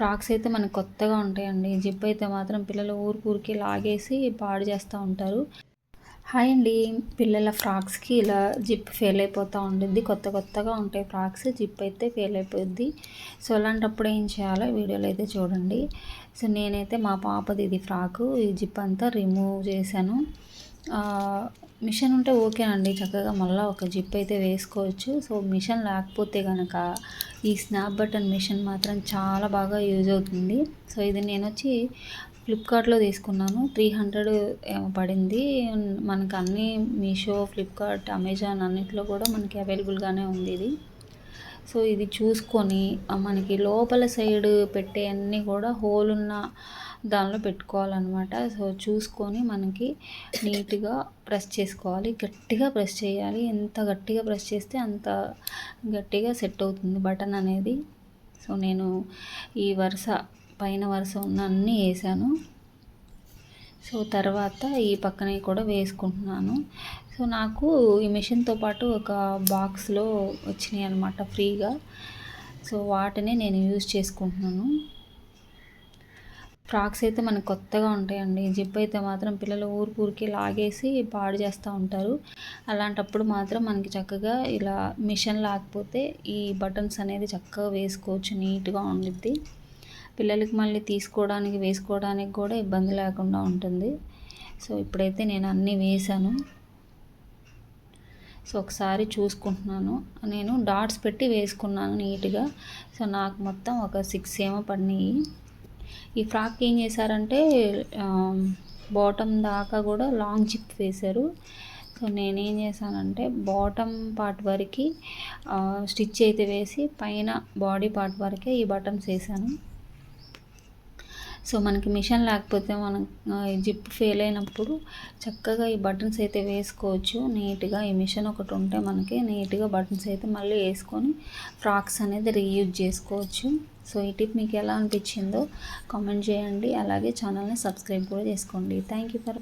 Frocks అయితే మనకు కొత్తగా ఉంటాయండి. జిప్ అయితే మాత్రం పిల్లలు ఊరికి లాగేసి పాడు చేస్తూ ఉంటారు. హాయ్ అండి. పిల్లల ఫ్రాక్స్కి ఇలా జిప్ ఫెయిల్ అయిపోతూ ఉంటుంది కొత్త కొత్తగా ఉంటాయి ఫ్రాక్స్. జిప్ అయితే ఫెయిల్ అయిపోద్ది సో అలాంటప్పుడు ఏం చేయాలో వీడియోలో అయితే చూడండి. సో నేనైతే మా పాపది ఇది ఫ్రాకు. ఈ జిప్ అంతా రిమూవ్ చేశాను. మిషన్ ఉంటే ఓకే అండి. చక్కగా మళ్ళీ ఒక జిప్ అయితే వేసుకోవచ్చు. సో మిషన్ లేకపోతే కనుక ఈ స్నాప్ బటన్ మిషన్ మాత్రం చాలా బాగా యూజ్ అవుతుంది. సో ఇది నేను వచ్చి ఫ్లిప్కార్ట్లో తీసుకున్నాను. త్రీ హండ్రెడ్ పడింది. మనకు అన్ని మీషో ఫ్లిప్కార్ట్ అమెజాన్ అన్నిట్లో కూడా మనకి అవైలబుల్గానే ఉంది ఇది. సో ఇది చూసుకొని మనకి లోపల సైడ్ పెట్టే అన్నీ కూడా హోల్ ఉన్న దానిలో పెట్టుకోవాలన్నమాట. సో చూసుకొని మనకి నీట్గా ప్రెస్ చేసుకోవాలి. గట్టిగా ప్రెస్ చేయాలి. ఎంత గట్టిగా ప్రెస్ చేస్తే అంత గట్టిగా సెట్ అవుతుంది బటన్ అనేది. సో నేను ఈ వరుస పైన వరుస ఉన్న అన్నీ వేసాను. సో తర్వాత ఈ పక్కనే కూడా వేసుకుంటున్నాను. సో నాకు ఈ మిషన్తో పాటు ఒక బాక్స్లో వచ్చినాయి అనమాట ఫ్రీగా. సో వాటిని నేను యూజ్ చేసుకుంటున్నాను. ఫ్రాక్స్ అయితే మనకు కొత్తగా ఉంటాయండి. జిప్ అయితే మాత్రం పిల్లలు ఊరు ఊరికి లాగేసి పాడు చేస్తూ ఉంటారు. అలాంటప్పుడు మాత్రం మనకి చక్కగా ఇలా మిషన్ లేకపోతే ఈ బటన్స్ అనేది చక్కగా వేసుకోవచ్చు నీట్గా ఉండిద్ది. పిల్లలకి మళ్ళీ తీసుకోవడానికి వేసుకోవడానికి కూడా ఇబ్బంది లేకుండా ఉంటుంది. సో ఇప్పుడైతే నేను అన్నీ వేసాను సో ఒకసారి చూసుకుంటున్నాను. నేను డాట్స్ పెట్టి వేసుకున్నాను నీట్గా. సో నాకు మొత్తం ఒక సిక్స్ ఏమో పడినాయి. ఈ ఫ్రాక్ ఏం చేశారంటే బాటమ్ దాకా కూడా లాంగ్ జిప్ వేశారు. సో నేనేం చేశానంటే బాటమ్ పార్ట్ వరకు స్టిచ్ అయితే వేసి పైన బాడీ పార్ట్ వరకే ఈ బటన్స్ వేసాను సో మనకి మిషన్ లేకపోతే మనం జిప్ ఫెయిల్ అయినప్పుడు చక్కగా ఈ బటన్స్ అయితే వేసుకోవచ్చు. నీట్గా ఈ మిషన్ ఒకటి ఉంటే మనకి నీట్గా బటన్స్ అయితే మళ్ళీ వేసుకొని ఫ్రాక్స్ అనేది రీయూజ్ చేసుకోవచ్చు. సో ఈ టిప్ మీకు ఎలా అనిపించిందో కామెంట్ చేయండి. అలాగే ఛానల్ని సబ్స్క్రైబ్ కూడా చేసుకోండి. Thank you for